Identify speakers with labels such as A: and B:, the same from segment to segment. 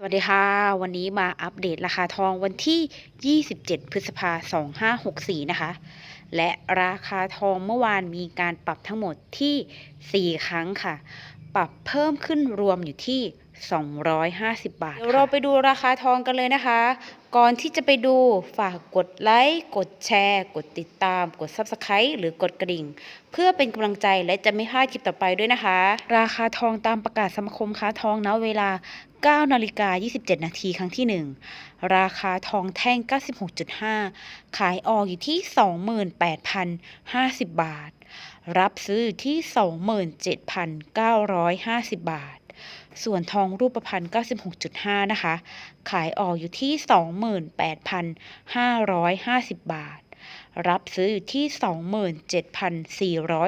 A: สวัสดีค่ะ วันนี้มาอัปเดตราคาทองวันที่ 27 พฤษภาคม 2564 นะคะ และราคาทองเมื่อวานมีการปรับทั้งหมดที่ 4 ครั้งค่ะ ปรับเพิ่มขึ้นรวมอยู่ที่ 250 บาทเดี๋ยวเราไปดูราคาทองกันเลยนะคะ ก่อนที่จะไปดูฝากกดไลค์ กดแชร์ กดติดตาม กด Subscribe หรือกดกระดิ่ง เพื่อเป็นกำลังใจและจะไม่พลาดคลิปต่อไปด้วยนะคะ ราคาทองตามประกาศสมาคมค้าทองณเวลา 9 นาฬิกา 27 นาทีครั้งที่ 1 ราคาทองแท่ง 96.5 ขายออกอยู่ที่ 28,050 บาท รับซื้ออยู่ที่ 27,950 บาท ส่วนทองรูปพรรณ96.5 นะคะ ขายออกอยู่ที่ 28,550 บาท รับซื้ออยู่ที่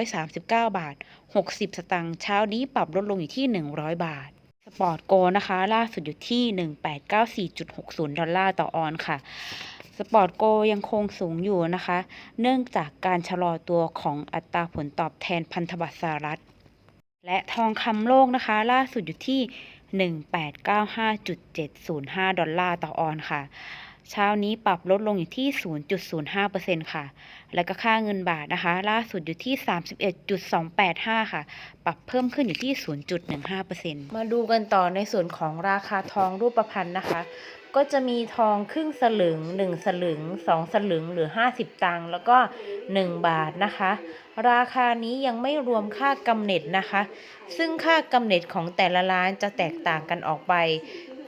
A: 27,439 บาท 60 สตางค์เช้านี้ปรับลดลงอยู่ที่ 100 บาทสปอร์ตโกนะคะ ล่าสุดอยู่ที่ 1894.60 ดอลลาร์ต่อออนค่ะสปอร์ตโกยังคงสูงอยู่นะคะ เนื่องจากการชะลอตัวของอัตราผลตอบแทนพันธบัตรสหรัฐ และทองคำโลกนะคะ ล่าสุดอยู่ที่ 1895.705 ดอลลาร์ต่อออนค่ะ เช้านี้ปรับลดลงอยู่ที่ 0.05%ค่ะ แล้วก็ค่าเงินบาทนะคะ ล่าสุดอยู่ที่ 31.285 ค่ะ ปรับเพิ่มขึ้นอยู่ที่ 0.15%มาดูกันต่อในส่วนของราคาทองรูปพรรณนะคะ ก็จะมีทองครึ่งสลึง 1 สลึง 2 สลึงหรือ 50 ตังค์แล้วก็ 1 บาทนะคะ ราคานี้ยังไม่รวมค่ากำเนิดนะคะ ซึ่งค่ากำเนิดของแต่ละร้านจะแตกต่างกันออกไป